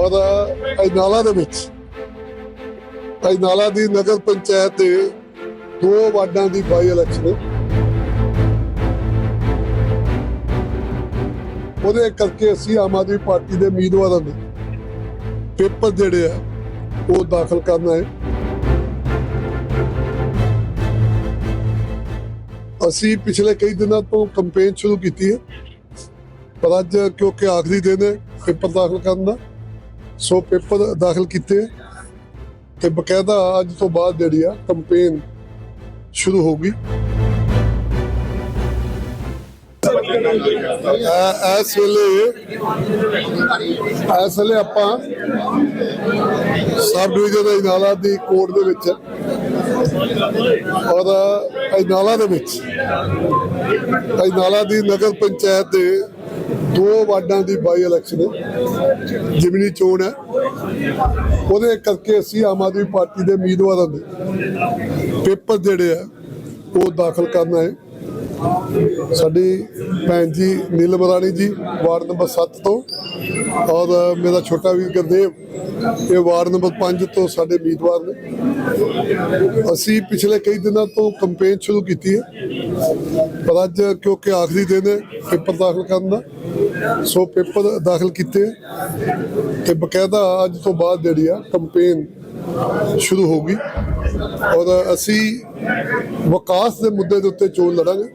ਔਰ ਅਜਨਾਲਾ ਦੇ ਵਿੱਚ। ਅਜਨਾਲਾ ਦੀ ਨਗਰ ਪੰਚਾਇਤ ਦੇ ਦੋ ਵਾਰਡਾਂ ਦੀ ਬਾਈ ਇਲੈਕਸ਼ਨ ਉਹਦੇ ਕਰਕੇ ਅਸੀਂ ਆਮ ਆਦਮੀ ਪਾਰਟੀ ਦੇ ਉਮੀਦਵਾਰਾਂ ਦੇ ਪੇਪਰ ਜਿਹੜੇ ਆ, ਉਹ ਦਾਖਲ ਕਰਨਾ ਹੈ ਅਸੀਂ ਪਿਛਲੇ ਕਈ ਦਿਨਾਂ ਤੋਂ ਕੰਪੇਨ ਸ਼ੁਰੂ ਕੀਤੀ ਹੈ। ਪਰ ਅੱਜ ਕਿਉਂਕਿ ਆਖਰੀ ਦਿਨ ਹੈ, ਪੇਪਰ ਦਾਖਲ ਕਰਨ ਦਾ। ਸੋ ਪੇਪਰ ਦਾਖਲ ਕੀਤੇ ਤੇ ਬਕਾਇਦਾ ਅੱਜ ਤੋਂ ਬਾਅਦ ਜਿਹੜੀ ਆ ਕੰਪੇਨ ਸ਼ੁਰੂ ਹੋਊਗੀ ਇਸ ਵੇਲੇ ਇਸ ਵੇਲੇ ਆਪਾਂ ਸਬ ਡਿਵੀਜ਼ਨ ਅਜਨਾਲਾ ਦੀ ਕੋਰਟ ਦੇ ਵਿੱਚ ਔਰ ਅਜਨਾਲਾ ਦੇ ਵਿੱਚ ਅਜਨਾਲਾ ਦੀ ਨਗਰ ਪੰਚਾਇਤ ਦੇ ਦੋ ਵਾਰਡਾਂ ਦੀ ਬਾਈ ਇਲੈਕਸ਼ਨ ਹੈ ਜਿਮਨੀ ਚੋਣ ਹੈ। ਉਹਦੇ ਕਰਕੇ ਅਸੀਂ ਆਮ ਆਦਮੀ ਪਾਰਟੀ ਦੇ ਉਮੀਦਵਾਰਾਂ ਦੇ ਪੇਪਰ ਜਿਹੜੇ ਆ, ਉਹ ਦਾਖਲ ਕਰਨਾ ਹੈ ਸਾਡੀ ਭੈਣ ਜੀ ਨੀਲਮ ਰਾਣੀ ਜੀ, ਵਾਰਡ ਨੰਬਰ 7 ਤੋਂ ਔਰ ਮੇਰਾ ਛੋਟਾ ਵੀਰ ਗੁਰਦੇਵ, ਇਹ ਵਾਰਡ ਨੰਬਰ 5 ਤੋਂ ਸਾਡੇ ਉਮੀਦਵਾਰ ਨੇ। ਅਸੀਂ ਪਿਛਲੇ ਕਈ ਦਿਨਾਂ ਤੋਂ ਕੰਪੇਨ ਸ਼ੁਰੂ ਕੀਤੀ ਹੈ। ਪਰ ਅੱਜ ਕਿਉਂਕਿ ਆਖਰੀ ਦਿਨ ਹੈ, ਪੇਪਰ ਦਾਖਲ ਕਰਨ ਦਾ, ਸੋ ਪੇਪਰ ਦਾਖਲ ਕੀਤੇ ਤੇ ਬਕਾਇਦਾ ਅੱਜ ਤੋਂ ਬਾਅਦ ਜਿਹੜੀ ਆ ਕੰਪੇਨ ਸ਼ੁਰੂ ਹੋਊਗੀ। ਔਰ ਅਸੀਂ ਵਿਕਾਸ ਦੇ ਮੁੱਦੇ ਦੇ ਉੱਤੇ ਚੋਣ ਲੜਾਂਗੇ।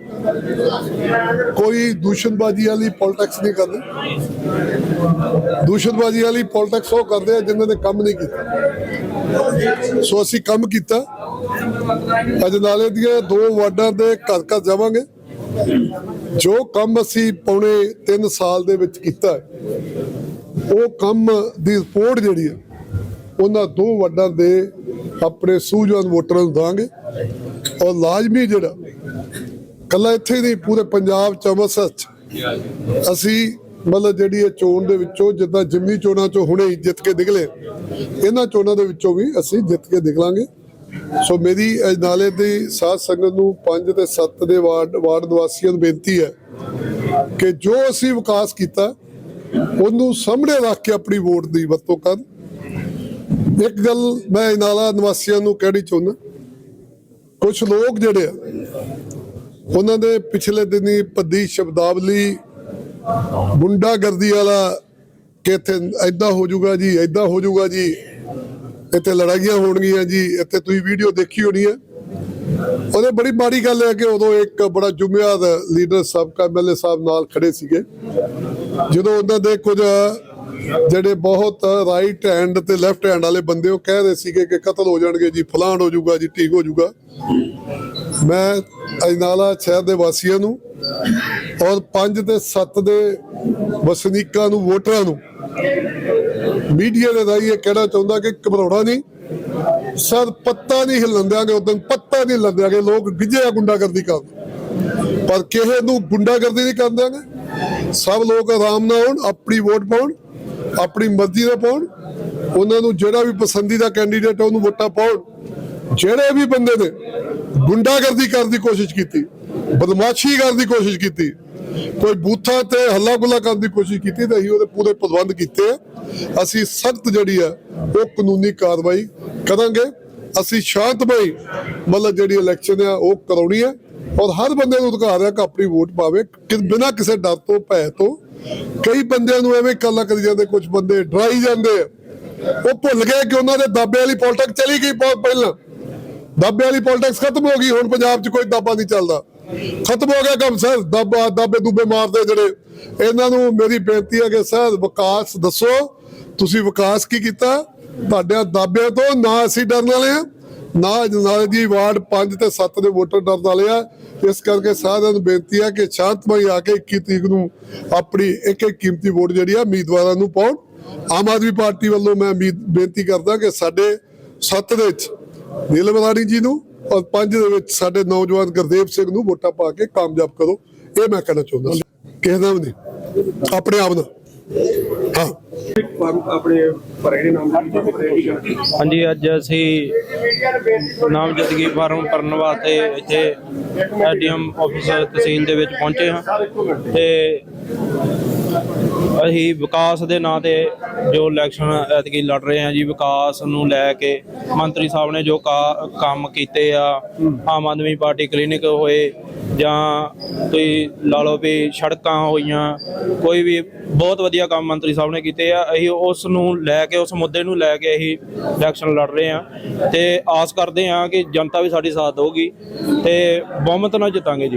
ਕੋਈ ਦੂਸ਼ਣਬਾਜ਼ੀ ਵਾਲੀ ਪੋਲਿਟਿਕਸ ਨਹੀਂ ਕਰਦੇ। ਦੂਸ਼ਣਬਾਜ਼ੀ ਵਾਲੀ ਪੋਲਿਟਿਕਸ ਉਹ ਕਰਦੇ ਆ ਜਿਨ੍ਹਾਂ ਨੇ ਕੰਮ ਨਹੀਂ ਕੀਤਾ। ਸੋ ਅਸੀਂ ਕੰਮ ਕੀਤਾ। ਅਜਨਾਲੇ ਦੀਆਂ ਦੋ ਵਾਰਡਾਂ ਦੇ ਘਰ ਘਰ ਜਾਵਾਂਗੇ। ਜੋ ਕੰਮ ਅਸੀਂ ਪੌਣੇ 3 ਸਾਲ ਦੇ ਵਿੱਚ ਕੀਤਾ ਉਹ ਕੰਮ ਦੀ ਰਿਪੋਰਟ ਜਿਹੜੀ ਹੈ, ਉਹਨਾਂ ਦੋ ਵਾਰਡਾਂ ਦੇ ਆਪਣੇ ਸੂਝਵਾਨ ਵੋਟਰਾਂ ਨੂੰ ਦਾਂਗੇ। ਔਰ ਲਾਜ਼ਮੀ ਜਿਹੜਾ ਕੱਲਾ ਇੱਥੇ ਨਹੀਂ, ਪੂਰੇ ਪੰਜਾਬ ਚ ਅੰਮ੍ਰਿਤਸਰ ਚ। ਅਸੀਂ ਮਤਲਬ ਜਿਹੜੀ ਇਹ ਚੋਣ ਦੇ ਵਿੱਚੋਂ ਜਿੱਦਾਂ ਜਿਮਨੀ ਚੋਣਾਂ ਚੋਂ ਹੁਣੇ ਹੀ ਜਿੱਤ ਕੇ ਨਿਕਲੇ, ਇਹਨਾਂ ਚੋਣਾਂ ਦੇ ਵਿੱਚੋਂ ਵੀ ਅਸੀਂ ਜਿੱਤ ਕੇ ਨਿਕਲਾਂਗੇ। ਸੋ ਮੇਰੀ ਅਜਨਾਲੇ ਦੀ ਸਾਧ ਸੰਗਤ ਨੂੰ 5 ਤੇ 7 ਦੇ ਵਾਰਡ ਵਾਰਡ ਨਿਵਾਸੀਆਂ ਨੂੰ ਬੇਨਤੀ ਹੈ ਕਿ ਜੋ ਅਸੀਂ ਵਿਕਾਸ ਕੀਤਾ, ਉਹਨੂੰ ਸਾਹਮਣੇ ਰੱਖ ਕੇ ਆਪਣੀ ਵੋਟ ਦੀ ਵਰਤੋਂ ਕਰਨ। ਇੱਕ ਗੱਲ ਮੈਂ ਅਜਨਾਲਾ ਨਿਵਾਸੀਆਂ ਨੂੰ ਕਹਿਣੀ ਚਾਹੁੰਦਾ ਕੁਝ ਲੋਕ ਜਿਹੜੇ ਆ, ਉਹਨਾਂ ਦੇ ਪਿਛਲੇ ਦਿਨੀ ਪੱਦੀ ਸ਼ਬਦਾਵਲੀ ਗੁੰਡਾਗਰਦੀ ਵਾਲਾ ਕਿ ਇੱਥੇ ਐਦਾਂ ਹੋ ਜਾਊਗਾ ਜੀ ਐਦਾਂ ਹੋ ਜਾਊਗਾ ਜੀ। ਇੱਥੇ ਲੜਾਈਆਂ ਹੋਣਗੀਆਂ ਜੀ, ਇੱਥੇ ਤੁਸੀਂ ਵੀਡੀਓ ਦੇਖੀ ਹੋਣੀ ਹੈ। ਉਹਦੇ ਬੜੀ ਮਾੜੀ ਗੱਲ ਹੈ ਕਿ ਉਦੋਂ ਇੱਕ ਬੜਾ ਜੁਮਿਆਦ ਲੀਡਰ ਸਾਬਕਾ ਐਮਐਲਏ ਸਾਹਿਬ ਨਾਲ ਖੜੇ ਸੀਗੇ। ਜਦੋਂ ਉਹਨਾਂ ਦੇ ਕੁਝ ਜਿਹੜੇ ਬਹੁਤ ਰਾਈਟ ਹੈਂਡ ਤੇ ਲੈਫਟ ਹੈਂਡ ਵਾਲੇ ਬੰਦੇ, ਉਹ ਕਹਿ ਰਹੇ ਸੀਗੇ ਕਿ ਕਤਲ ਹੋ ਜਾਣਗੇ ਜੀ, ਫਲਾਣ ਹੋ ਜਾਊਗਾ ਜੀ, ਠੀਕ ਹੋ ਜਾਊਗਾ। ਮੈਂ ਅਜਨਾਲਾ ਸ਼ਹਿਰ ਦੇ ਵਾਸੀਆਂ ਨੂੰ ਔਰ 5 ਤੇ 7 ਦੇ ਵਸਨੀਕਾਂ ਨੂੰ, ਵੋਟਰਾਂ ਨੂੰ ਮੀਡੀਆ ਦੇ ਰਾਹੀਂ ਇਹ ਕਹਿਣਾ ਚਾਹੁੰਦਾ ਕਿ ਘਬਰਾਉਣਾ ਨਹੀਂ। ਸਰ, ਪੱਤਾ ਨਹੀਂ ਹਿੱਲਣ ਦਿਆਂਗੇ ਉਦੋਂ ਪੱਤਾ ਨਹੀਂ ਹਿੱਲਣ ਲੋਕ ਗਿੱਜੇ ਗੁੰਡਾਗਰਦੀ ਕਰਦੇ ਪਰ ਕਿਸੇ ਨੂੰ ਗੁੰਡਾਗਰਦੀ ਨਹੀਂ ਕਰਨ ਦਿਆਂਗੇ। ਸਭ ਲੋਕ ਆਰਾਮ ਨਾਲ ਆਉਣ, ਆਪਣੀ ਵੋਟ ਪਾਉਣ। ਆਪਣੀ ਮਰਜ਼ੀ ਨਾਲ ਪਾਉਣ। ਉਹਨਾਂ ਨੂੰ ਜਿਹੜਾ ਵੀ ਪਸੰਦੀਦਾ ਕੈਂਡੀਡੇਟ ਹੈ ਉਹਨੂੰ ਵੋਟਾਂ ਪਾਉਣ। ਜਿਹੜੇ ਵੀ ਬੰਦੇ ਨੇ ਗੁੰਡਾਗਰਦੀ ਕਰਨ ਦੀ ਕੋਸ਼ਿਸ਼ ਕੀਤੀ, ਬਦਮਾਸ਼ੀ ਕਰਨ ਦੀ ਕੋਸ਼ਿਸ਼ ਕੀਤੀ, ਕੋਈ ਬੂਥਾਂ ਤੇ ਹੱਲਾ ਗੁੱਲਾ ਕਰਨ ਦੀ ਕੋਸ਼ਿਸ਼ ਕੀਤੀ ਤਾਂ ਅਸੀਂ ਉਹਦੇ ਪੂਰੇ ਪ੍ਰਬੰਧ ਕੀਤੇ ਆ। ਅਸੀਂ ਸਖਤ ਜਿਹੜੀ ਆ, ਉਹ ਕਾਨੂੰਨੀ ਕਾਰਵਾਈ ਕਰਾਂਗੇ। ਅਸੀਂ ਸ਼ਾਂਤਮਈ ਮਤਲਬ ਜਿਹੜੀ ਇਲੈਕਸ਼ਨ ਆ, ਉਹ ਕਰਾਉਣੀ ਹੈ ਔਰ ਹਰ ਬੰਦੇ ਨੂੰ ਅਧਿਕਾਰ ਹੈ ਕਿ ਆਪਣੀ ਵੋਟ ਪਾਵੇ ਬਿਨਾਂ ਕਿਸੇ ਡਰ ਤੋਂ, ਭੈ ਤੋਂ ਕਈ ਬੰਦਿਆਂ ਨੂੰ ਐਵੇਂ ਕੱਲਾ ਕਰੀ ਜਾਂਦੇ ਕੁਝ ਬੰਦੇ ਡਰਾਈ ਜਾਂਦੇ ਉਹ ਭੁੱਲ ਗਏ ਕਿ ਉਹਨਾਂ ਦੇ ਦਾਬੇ ਵਾਲੀ ਪੋਲਿਟਿਕਸ ਚਲੀ ਗਈ ਬਹੁਤ ਪਹਿਲਾਂ। ਦਾਬੇ ਵਾਲੀ ਪੋਲਿਟਿਕਸ ਖਤਮ ਹੋ ਗਈ, ਹੁਣ ਪੰਜਾਬ 'ਚ ਕੋਈ ਦਾਬਾ ਨਹੀਂ ਚੱਲਦਾ। ਖਤਮ ਹੋ ਗਿਆ ਕੰਮ, ਸਰ, ਦਾਬਾ, ਦਾਬੇ ਦੂਬੇ ਮਾਰਦੇ ਜਿਹੜੇ। ਇਹਨਾਂ ਨੂੰ ਮੇਰੀ ਬੇਨਤੀ ਹੈ ਕਿ, ਸਰ, ਵਿਕਾਸ ਦੱਸੋ। ਤੁਸੀਂ ਵਿਕਾਸ ਕੀ ਕੀਤਾ? ਤੁਹਾਡੇ ਦਾਬਿਆਂ ਤੋਂ ਨਾ ਅਸੀਂ ਡਰਨ ਵਾਲੇ ਆ ਨਾ ਨਾਲੇ ਦੀ ਵਾਰਡ 5 ਤੇ 7 ਦੇ ਵੋਟਰ ਡਰਨ ਵਾਲੇ ਆ। ਇਸ ਕਰਕੇ ਸਾਰਿਆਂ ਨੂੰ ਬੇਨਤੀ ਹੈ ਕਿ ਸ਼ਾਂਤਮਈ ਆ ਕੇ 21 ਤਰੀਕ ਨੂੰ ਆਪਣੀ ਇੱਕ ਇੱਕ ਕੀਮਤੀ ਵੋਟ ਜਿਹੜੀ ਆ ਉਮੀਦਵਾਰਾਂ ਨੂੰ ਪਾਉਣ। ਆਮ ਆਦਮੀ ਪਾਰਟੀ ਵੱਲੋਂ ਮੈਂ ਬੇਨਤੀ ਕਰਦਾ ਕਿ ਸਾਡੇ ਸੱਤ ਦੇ ਵਿੱਚ ਨੀਲਮ ਰਾਣੀ ਜੀ ਨੂੰ ਔਰ ਪੰਜ ਦੇ ਵਿੱਚ ਸਾਡੇ ਨੌਜਵਾਨ ਗੁਰਦੇਵ ਸਿੰਘ ਨੂੰ ਵੋਟਾਂ ਪਾ ਕੇ ਕਾਮਯਾਬ ਕਰੋ। ਇਹ ਮੈਂ ਕਹਿਣਾ ਚਾਹੁੰਦਾ ਕਿਸੇ ਦਾ ਵੀ ਨਹੀਂ। ਆਪਣੇ ਆਪ ਦਾ ਹਾਂ ਆਪਣੇ ਪਰੇਡ ਨਾਮ ਹਾਂਜੀ, ਅੱਜ ਅਸੀਂ ਨਾਮਜ਼ਦਗੀ ਫਾਰਮ ਭਰਨ ਵਾਸਤੇ ਇੱਥੇ ਐਡੀਐਮ ਆਫਿਸ ਤਹਿਸੀਲ ਦੇ ਵਿੱਚ ਪਹੁੰਚੇ ਹਾਂ ਤੇ ਅਸੀਂ ਵਿਕਾਸ ਦੇ ਨਾਂ ਤੇ ਜੋ ਇਲੈਕਸ਼ਨ ਐਤਕੀ ਲੜ ਰਹੇ ਹਾਂ ਜੀ, ਵਿਕਾਸ ਨੂੰ ਲੈ ਕੇ ਮੰਤਰੀ ਸਾਹਿਬ ਨੇ ਜੋ ਕਾ- ਕੰਮ ਕੀਤੇ ਆ, ਆਮ ਆਦਮੀ ਪਾਰਟੀ ਕਲੀਨਿਕ ਹੋਏ ਜਾਂ ਤੁਸੀਂ ਲਾ ਲਓ ਵੀ ਸੜਕਾਂ ਹੋਈਆਂ, ਕੋਈ ਵੀ ਬਹੁਤ ਵਧੀਆ ਕੰਮ ਮੰਤਰੀ ਸਾਹਿਬ ਨੇ ਕੀਤੇ ਆ, ਅਸੀਂ ਉਸ ਨੂੰ ਲੈ ਕੇ, ਉਸ ਮੁੱਦੇ ਨੂੰ ਲੈ ਕੇ ਅਸੀਂ ਇਲੈਕਸ਼ਨ ਲੜ ਰਹੇ ਆ ਤੇ ਆਸ ਕਰਦੇ ਆ ਕਿ ਜਨਤਾ ਵੀ ਸਾਡੀ ਸਾਥ ਦੇਊਗੀ ਤੇ ਬਹੁਮਤ ਨਾਲ ਜਿੱਤਾਂਗੇ ਜੀ।